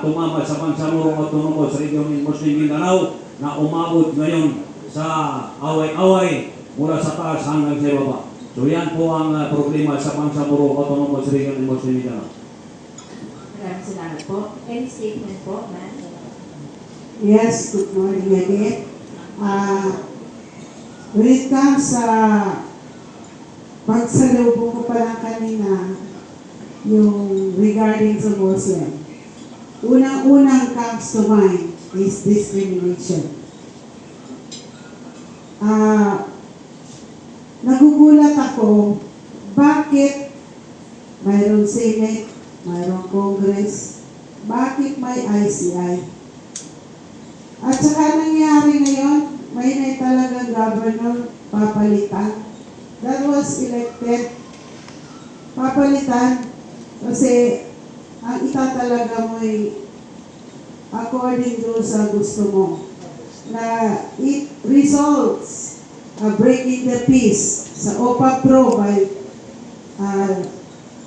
tumama sa Pansamurong Autonomous Region in Muslim Mindanao na umabot ngayon sa away-away mula sa taas hanggang sa baba. So yan po ang ah, problema sa Pansamurong Autonomous Region in Muslim Mindanao. Maraming salamat po. Any statement po, ma'am? Yes, good morning again. Uh, when it comes sa pagsalubong ko pa lang kanina, yung regarding sa Muslim, unang-unang comes to mind is discrimination. Ah, nagugulat ako, bakit mayroong Senate, mayroong Congress, bakit may ICI? At saka nangyari ngayon, may na talagang governor papalitan. That was elected. Papalitan kasi ang itatalaga mo ay according to sa gusto mo na it results uh, breaking the peace sa OPA Pro by uh,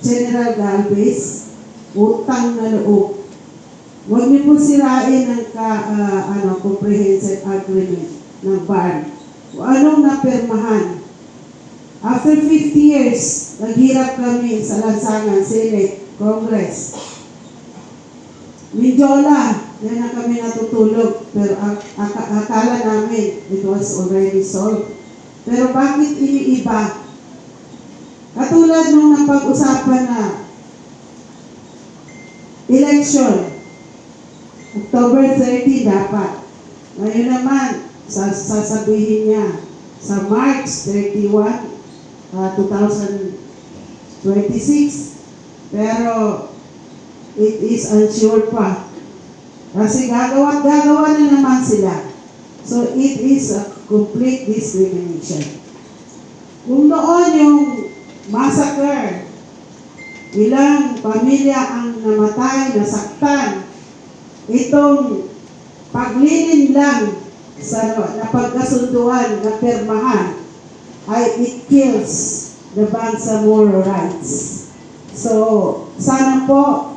General Galvez utang na loob Huwag niyo po sirain ang ka, ah, ano, comprehensive agreement ng BAR. Kung anong napirmahan. After 50 years, naghirap kami sa lansangan, Senate, Congress. Mindiola, yan na kami natutulog. Pero ak- ak- akala namin it was already solved. Pero bakit iniiba? Katulad nung napag-usapan na election, October 30 dapat. Ngayon naman, sas- sasabihin niya sa March 31, ah, 2026. Pero it is unsure pa. Kasi gagawa gagawa na naman sila. So it is a complete discrimination. Kung noon yung massacre, ilang pamilya ang namatay, nasaktan, itong paglilin lang sa napagkasunduan na permahan ay it kills the Bangsamoro rights. So, sana po,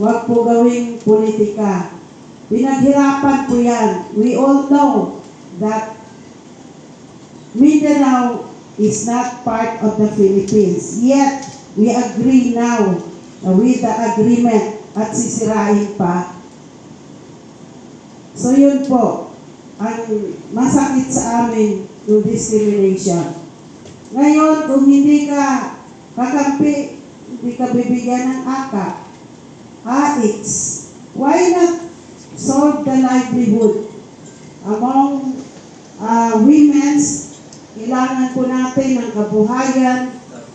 wag po gawing politika. Pinaghirapan po yan. We all know that Mindanao is not part of the Philippines. Yet, we agree now with the agreement at sisirain pa So yun po, ang masakit sa amin yung discrimination. Ngayon, kung hindi ka kakampi, hindi ka bibigyan ng AKA, AIX, why not solve the livelihood among uh, women's kailangan po natin ng kabuhayan,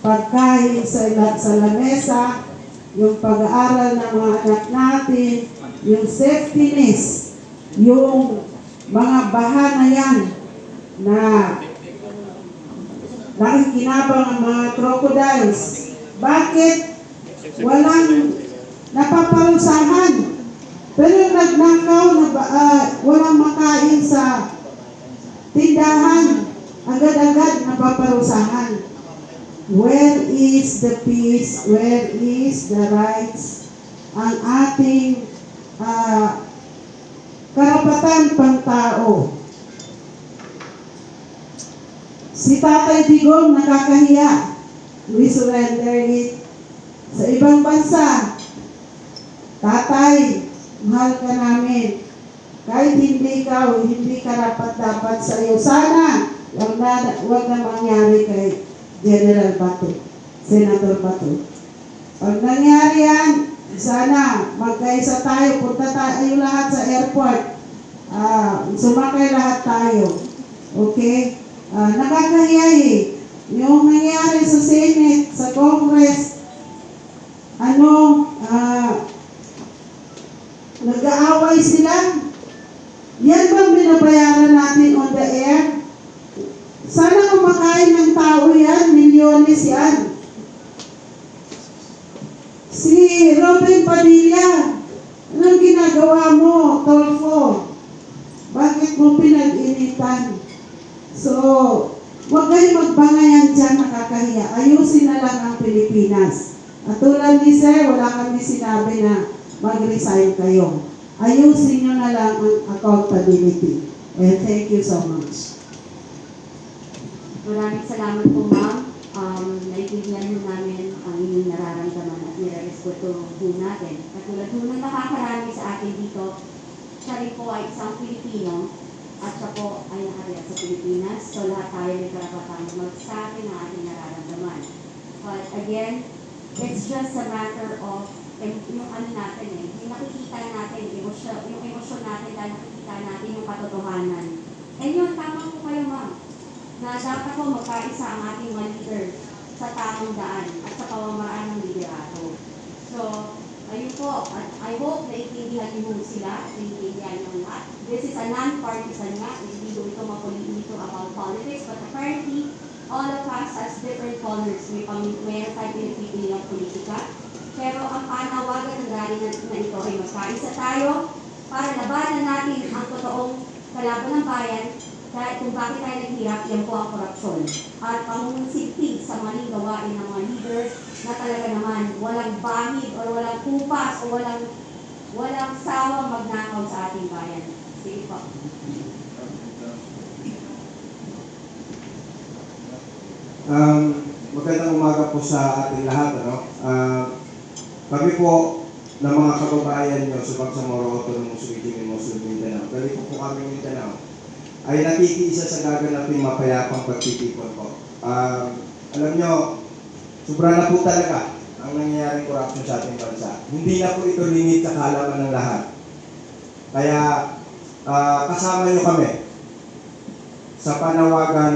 pagkain sa, sa lamesa, yung pag-aaral ng mga anak natin, yung safetyness, yung mga baha na yan na nakikinabang ang mga crocodiles. Bakit walang napaparusahan? Pero yung nagnakaw na ba, ah, walang makain sa tindahan, agad-agad napaparusahan. Where is the peace? Where is the rights? Ang ating ah, karapatan pang tao. Si Tatay Digong nakakahiya. We surrender it sa ibang bansa. Tatay, mahal ka namin. Kahit hindi ka o hindi karapat dapat sa iyo. Sana, wag na, wag na mangyari kay General Bato, Senator Bato. Pag nangyari yan, sana magkaisa tayo, punta tayo lahat sa airport. Ah, sumakay lahat tayo. Okay? Ah, nakakahiya eh. Yung nangyari sa Senate, sa Congress, ano, ah, nag-aaway sila. Yan bang binabayaran natin on the air? Sana kumakain ng tao yan, yan. Si Robin Padilla, anong ginagawa mo, Tolfo? Bakit mo pinag-initan? So, huwag kayo magbangayan dyan, nakakahiya. Ayusin na lang ang Pilipinas. At tulad ni Sir, wala kami sinabi na mag-resign kayo. Ayusin nyo na lang ang accountability. And thank you so much. Maraming salamat po, ma'am. Um, naiintindihan mo namin ang inyong nararamdaman at nire-respeto po natin. Katulad po ng nakakarami sa atin dito, siya rin po ay isang Pilipino at siya po ay nakariyan sa Pilipinas. So lahat tayo may karapatang magsabi ng ating nararamdaman. But again, it's just a matter of em- yung ano natin eh, yung nakikita natin, emosyon, yung emosyon natin dahil nakikita natin yung katotohanan. And yun, tama po kayo ma'am na dapat po magkaisa ang ating mga leader sa tamang daan at sa pamamaraan ng liderato. So, ayun po, at I hope na itindihan niyo sila itindihan niyo lahat. This is a non-partisan nga, hindi ko ito mapolitiko about politics, but apparently, all of us has different colors. May meron tayo pinipili ng politika. Pero ang panawagan ng galing na, na ito ay magkaisa tayo para labanan natin ang totoong kalaban ng bayan dahil kung bakit tayo naghirap, yan po ang korupsyon. At pangungusipig sa maling gawain ng mga leaders na talaga naman walang bahid o walang kupas o walang walang sawang magnakaw sa ating bayan. Sige po. Um, magandang umaga po sa ating lahat. Ano? Ah, kami po ng mga kababayan nyo sa Bangsamoro Autonomous Region in Muslim Mindanao. Dali po po kami Mindanao ay nakikiisa sa gaganaping mapayapang pagtitipon po. Um, alam nyo, sobra na po talaga ang nangyayaring corruption sa ating bansa. Hindi na po ito limit sa kaalaman ng lahat. Kaya ah, kasama nyo kami sa panawagan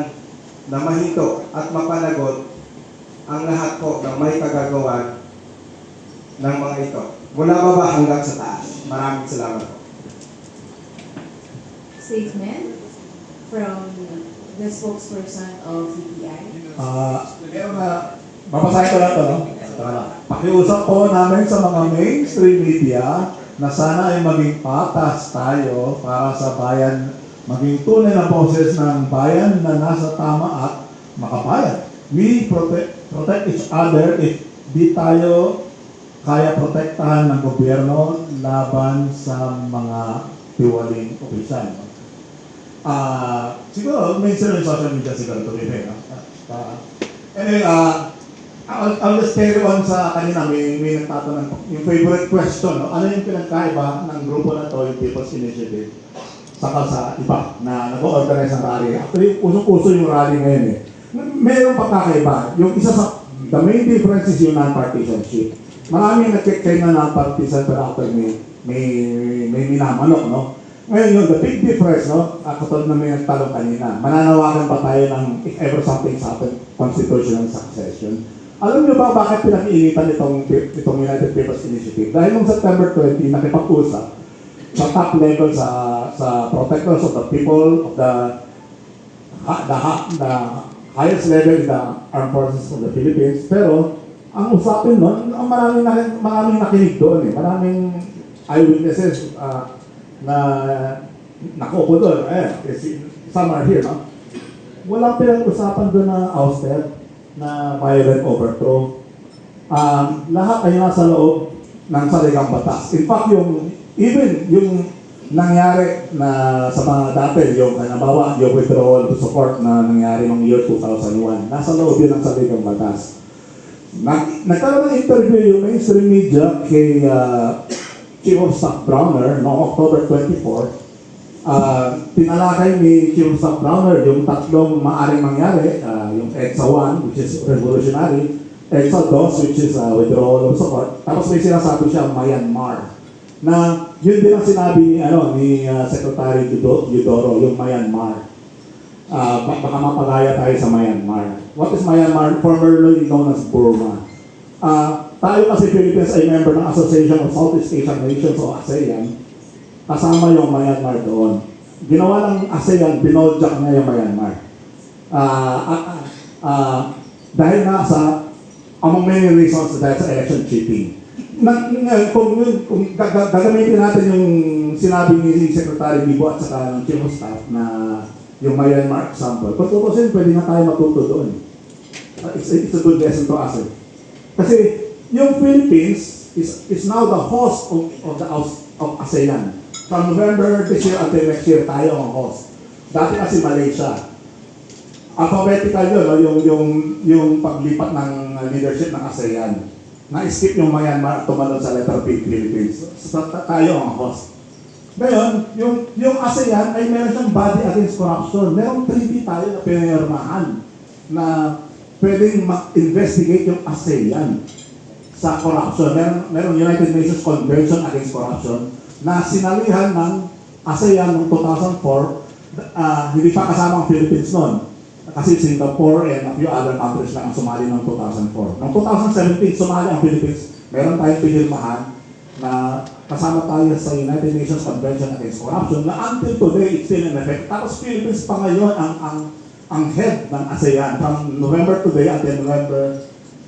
na mahinto at mapanagot ang lahat po ng may kagagawan ng mga ito. Mula baba hanggang sa taas. Maraming salamat po. statement from the spokesperson of CPI. Ah, meron na, babasahin ko lang ito, no? Tara lang. Pakiusap po namin sa mga mainstream media na sana ay maging patas tayo para sa bayan, maging tunay na boses ng bayan na nasa tama at makabayan. We protect, protect each other if di tayo kaya protektahan ng gobyerno laban sa mga tiwaling opisyal. Ah, siguro, minsan yung social media siguro to be fair. Ah, anyway, ah, I'll, just carry on sa kanina, may, may nagtatanong, yung favorite question, no? ano yung pinagkaiba ng grupo na to, yung People's Initiative, saka sa iba na nag-organize ng rally. Actually, usong-uso yung rally ngayon eh. Mayroong pagkakaiba. Yung isa sa, the main difference is yung non-partisanship. Maraming nag-check kayo na non-partisan pero after may, may, may minamanok, no? Ngayon yun, the big difference, no? Uh, katulad na may nagtanong kanina, mananawagan pa tayo ng if ever something's happened, constitutional succession. Alam niyo ba bakit pinag-iinitan itong, itong United People's Initiative? Dahil noong September 20, nakipag-usap sa top level sa sa protectors of the people of the the, the highest level in the armed forces of the Philippines. Pero ang usapin nun, ang maraming, maraming nakinig doon eh. Maraming eyewitnesses ah, na nakaupo doon. Eh, si- some are here, no? Walang pinag-usapan doon na ousted, na violent overthrow. Um, lahat ay nasa loob ng saligang batas. In fact, yung even yung nangyari na sa mga dati, yung halimbawa, yung withdrawal to support na nangyari noong year 2001, nasa loob yun ng saligang batas. Nag, nagkaroon ng interview yung mainstream media kay uh, Staff Browner noong October 24. Ah, tinalakay ni Staff Browner yung tatlong maaring mangyari, ah, yung EDSA 1, which is revolutionary, EDSA 2, which is uh, withdrawal of support, tapos may sinasabi siya Myanmar na yun din ang sinabi ni ano ni ah, Secretary Yudoro yung Myanmar. Ba- baka mapagaya tayo sa Myanmar. What is Myanmar? Formerly known as Burma. Ah, tayo kasi Philippines ay member ng Association of Southeast Asian Nations o ASEAN. Kasama yung Myanmar doon. Ginawa ng ASEAN, binodjak niya yung Myanmar. Ah, ah, ah, dahil nga sa among many reasons dahil sa election cheating. Na, na, kung, kung gaga- gagamitin natin yung sinabi ni Secretary Bibo at saka ng Chief of Staff na yung Myanmar example, kung tutusin, pwede na tayo matuto doon. Uh, It's, it's a good lesson to us. Eh. Kasi yung Philippines, is, is now the host of, of the of ASEAN. From November this year until next year, tayo ang host. Dati kasi Malaysia. Alphabetical yun, no? yung, yung, yung paglipat ng leadership ng ASEAN. Na-skip yung Myanmar at tumalon sa letter P, Philippines. So, ta- tayo ang host. Ngayon, yung, yung ASEAN ay meron siyang body against corruption. Merong treaty tayo na pinirmahan na pwedeng mag-investigate yung ASEAN sa corruption. Meron, meron United Nations Convention Against Corruption na sinalihan ng ASEAN noong 2004. ah, hindi pa kasama ang Philippines noon. Kasi Singapore and a few other countries lang ang sumali noong 2004. Noong 2017, sumali ang Philippines. Meron tayong pinirmahan na kasama tayo sa United Nations Convention Against Corruption na until today it's still in effect. Tapos Philippines pa ngayon ang ang ang head ng ASEAN from November today until November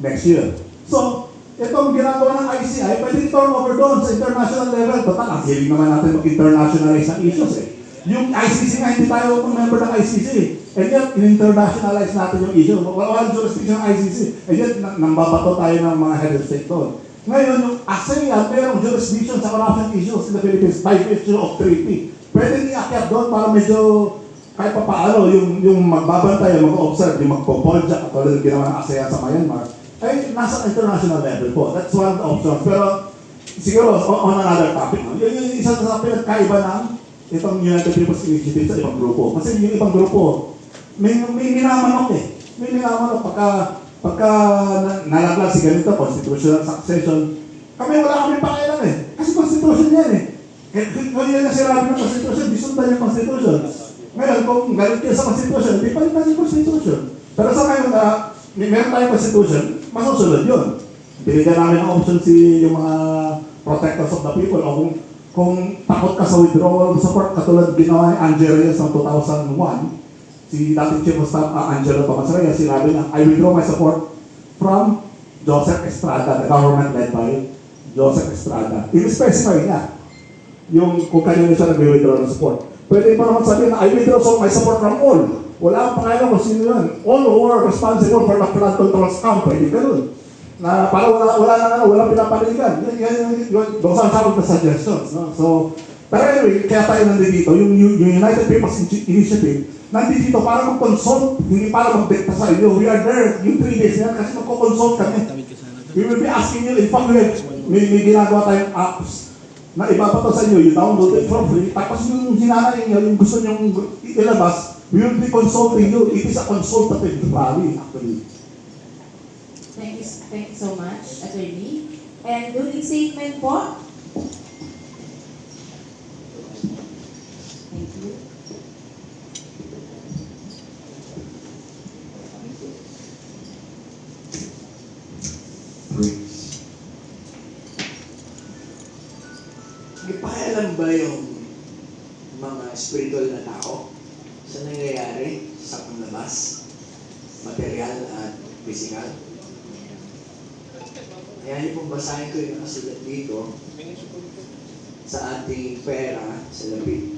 next year. So, itong ginagawa ng ICI, pwede turn over doon sa international level. Total, ang hiling naman natin mag-internationalize ng issues eh. Yung ICC nga, hindi tayo member ng ICC. And yet, in-internationalize natin yung issue. Walang jurisdiction ng ICC. And yet, nambabato tayo ng mga head of state doon. Ngayon, yung ASEAN, mayroong jurisdiction sa corruption issues in the Philippines by virtue of treaty. Pwede iakyat doon para medyo kahit pa paano, yung, yung magbabantay, mag-observe, yung magpo-polja, katulad ng ginawa ng ASEAN sa Myanmar, ay nasa international level po. That's one options. Pero siguro, on, another topic, no? yun yung isa sa pinagkaiba ng itong United People's Initiative sa ibang grupo. Kasi yung ibang grupo, may, may minamanok eh. May minamanok pagka, pagka na- nalaglag si ganito, constitutional succession, kami wala kami pakialam eh. Kasi constitution yan eh. Eh, yun ang sinabi ng constitution, disundan yung constitution. Ngayon, kung galit kayo sa constitution, di palitan yung constitution. Pero sa ngayon na may meron tayong constitution, masusunod yun. Binigyan namin ng option si yung mga protectors of the people o kung kung takot ka sa withdrawal support katulad ginawa ni Angelo Reyes noong 2001, si dating Chief of Staff uh, Angelo Tomas Reyes, sinabi niya, I withdraw my support from Joseph Estrada, the government led by Joseph Estrada. I-specify niya yung kung kanino siya nag-withdraw ng support. Pwede pa naman sabihin na I withdraw so my support from all. Wala akong pakialam kung sino yun. All who are responsible for the flood control scam, pwede ganun. Na para wala, wala na ano, wala pinapanigan. Yan, yan, yan, yan, those are some of suggestions. No? So, pero anyway, kaya tayo nandito, yung, yung United People's Initi- Initiative, nandito para mag-consult, hindi para mag-dicta sa inyo. We are there, yung three days na kasi magko-consult kami. We will be asking you, in fact, may, may ginagawa tayong apps na ibabato sa inyo, you download it for free, tapos yung hinanay nyo, yung gusto nyo ilabas, we will be consulting you. It is a consultative rally, actually. Thank you, thank you so much, Attorney. And closing statement po? Thank you. praise. May pakialam ba yung mga spiritual na tao sa nangyayari sa panlabas, material at physical? Kaya pong basahin ko yung nakasulat dito sa ating pera sa labi.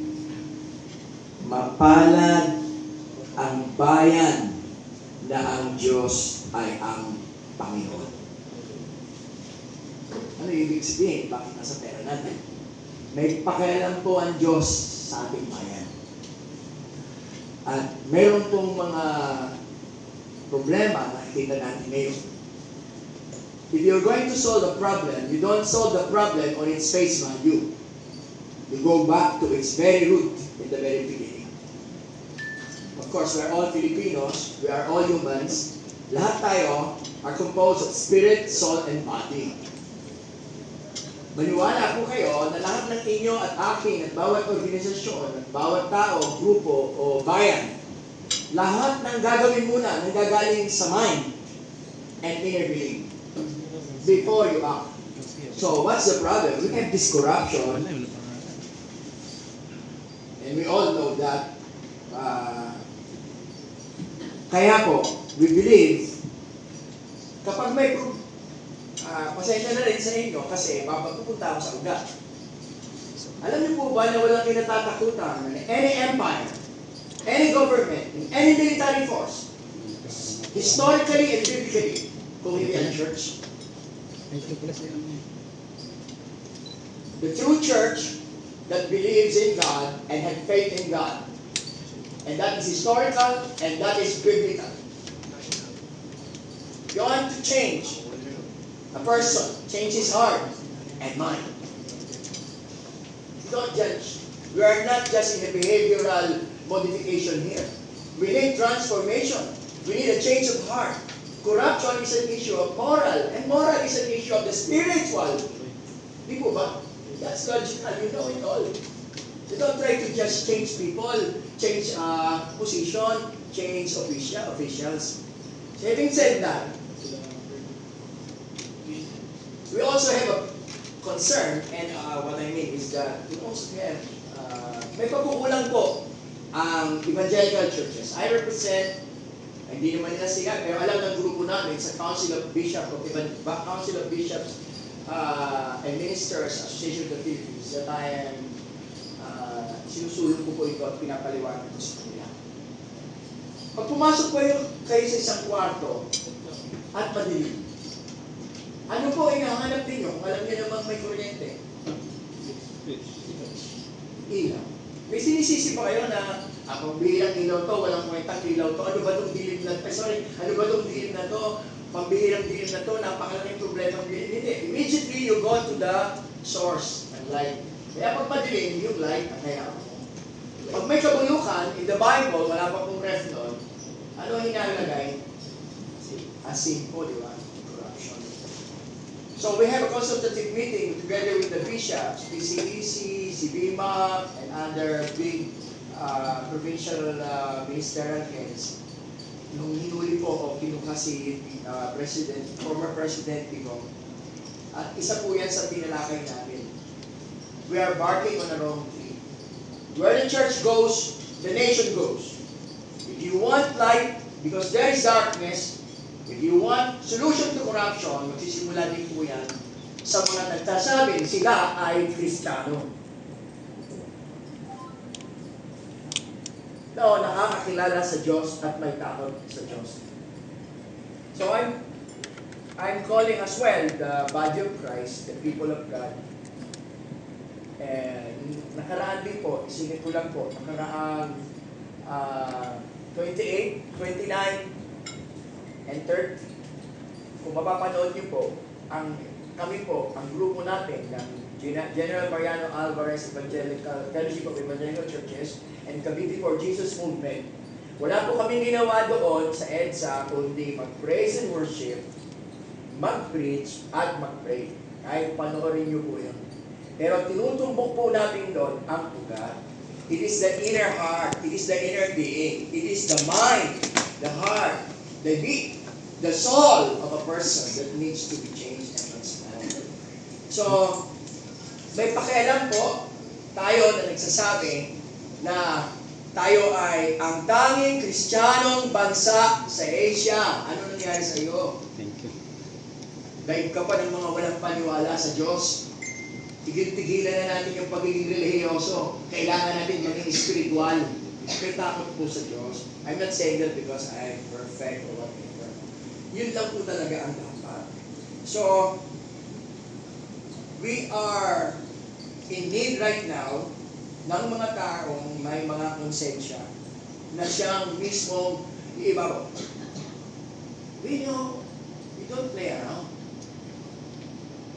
Mapalad ang bayan na ang Diyos ay ang Panginoon. Ano ibig sabihin? Bakit nasa pera natin? May pakialam po ang Diyos sa ating bayan. At meron pong mga problema na nakikita natin ngayon. If you're going to solve a problem, you don't solve the problem on its face value. You go back to its very root in the very beginning. Of course, we're all Filipinos, we are all humans. Lahat tayo are composed of spirit, soul, and body. Maniwala po kayo na lahat ng inyo at aking at bawat organisasyon, at bawat tao, grupo o bayan, lahat ng gagawin muna nanggagaling sa mind and inner being before you act. So what's the problem? We have this corruption and we all know that uh, kaya po, we believe kapag may Ah, pasensya na rin sa inyo kasi papagpupunta ako sa ugat. Alam niyo po ba na walang kinatatakutan na any empire, any government, any military force, historically and biblically, kung hindi ang church? the true church that believes in God and had faith in God. And that is historical and that is biblical. You want to change a person, change his heart and mind. Don't judge. We are not just in a behavioral modification here. We need transformation. We need a change of heart. Corruption is an issue of moral, and moral is an issue of the spiritual. Di po? That's logical. You know it all. You don't try to just change people, change uh, position, change official, officials. So having said that, we also have a concern, and uh, what I mean is that we also have, uh, may pagkukulang po ang evangelical churches. I represent, hindi naman nila siya, pero alam ng grupo namin sa Council of Bishops of Evan- Council of Bishops uh, and Ministers Association of the Philippines that I am uh, sinusulong ko po ito at pinapaliwanag ko sa kanila. Pag pumasok kayo, kayo sa isang kwarto at madilim, ano po ang hinahanap ninyo? Alam niyo namang may kuryente. Ilaw. May sinisisi pa kayo na ako bilang ilaw to, walang kwentang ilaw to. Ano ba itong dilim na to? Sorry, ano ba itong dilim na to? Pambihirang dilim na to, napakalaking problema ng dilim. Hindi. Immediately you go to the source ng light. Kaya pag madilim, yung light ang kailangan. Pag may kabulukan, in the Bible, wala pa pong ref doon, ano ang hinalagay? Asin po, di ba? So we have a consultative meeting together with the bishops, PCEC, CBMA, and other big uh, provincial uh, ministerial heads. Nung hinuli po ako, kinuha si uh, President, former President Digong. At isa po yan sa tinalakay namin. We are barking on the wrong tree. Where the church goes, the nation goes. If you want light, because there is darkness, If you want solution to corruption, magsisimula din po yan sa mga nagsasabi sila ay Kristiyano. No, nakakakilala sa Diyos at may takot sa Diyos. So I'm I'm calling as well the body of Christ, the people of God. And nakaraan din po, isingit ko lang po, nakaraang ah, 28, 29, and 30. Kung mapapanood niyo po, ang kami po, ang grupo natin ng Gen- General Mariano Alvarez Evangelical Fellowship of Evangelical Churches and Cavite for Jesus Movement, wala po kami ginawa doon sa EDSA kundi mag-praise and worship, mag-preach, at mag-pray. Kahit panoorin niyo po yun. Pero tinutumbok po natin doon ang ugat. It is the inner heart. It is the inner being. It is the mind, the heart, the beat, the soul of a person that needs to be changed and transformed. So, may pakialam po tayo na nagsasabi na tayo ay ang tanging kristyanong bansa sa Asia. Ano nangyari sa iyo? Thank you. Daig ka pa ng mga walang paniwala sa Diyos. Tigil-tigilan na natin yung pagiging religyoso. Kailangan natin maging spiritual. May takot po sa Diyos. I'm not saying that because I'm perfect or whatever. Yun lang po talaga ang dapat. So, we are in need right now ng mga taong may mga konsensya na siyang mismong iibabaw. We know, we don't play around.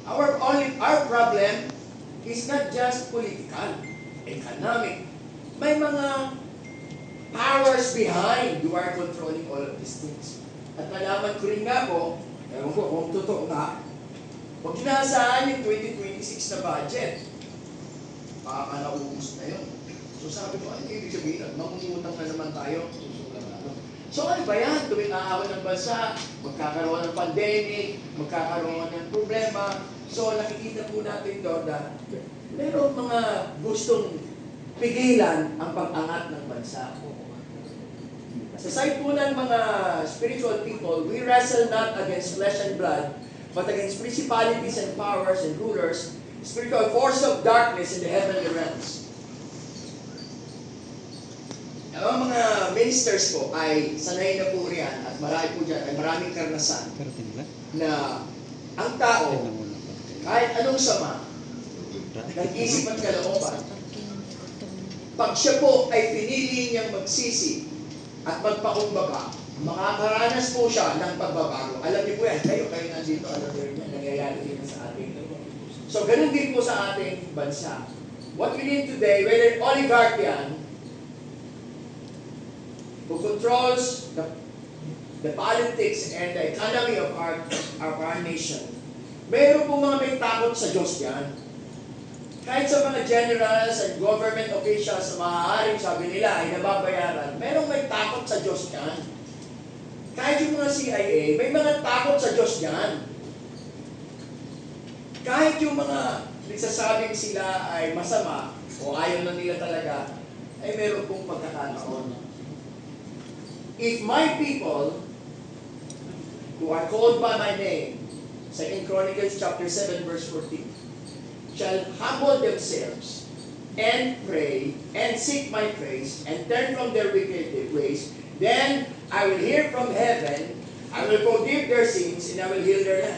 Our only our problem is not just political, economic. May mga powers behind who are controlling all of these things. At nalaman ko rin nga po, ewan ko kung totoo nga, huwag nyo naasahan yung 2026 na budget. Baka naubos na yun. So sabi ko, ano ibig sabihin? Mangungutang na naman tayo. So ano ba yan? Tuwing aawan ng bansa, magkakaroon ng pandemic, magkakaroon ng problema. So nakikita po natin doon na meron mga gustong pigilan ang pag-angat ng bansa. Sa side po ng mga spiritual people, we wrestle not against flesh and blood, but against principalities and powers and rulers, spiritual force of darkness in the heavenly realms. Ang mga ministers po ay sanay na po riyan at marami po dyan, ay maraming karanasan na ang tao, kahit anong sama, ng isip at kalooban. Pag siya po ay pinili niyang magsisi at magpakumbaba, makakaranas po siya ng pagbabago. Alam niyo po yan, kayo, kayo nandito, alam niyo yan, nangyayari din sa ating So, ganun din po sa ating bansa. What we need today, whether oligarch yan, who controls the, the politics and the economy of our, of our nation, meron po mga may takot sa Diyos yan. Kahit sa mga generals and government officials na maaaring sabi nila ay nababayaran, merong may takot sa Diyos yan. Kahit yung mga CIA, may mga takot sa Diyos yan. Kahit yung mga nagsasabing sila ay masama o ayaw na nila talaga, ay meron pong pagkakataon. If my people who are called by my name, sa in Chronicles chapter 7 verse 14, shall humble themselves and pray and seek my face and turn from their wicked ways, then I will hear from heaven, I will forgive their sins, and I will heal their land.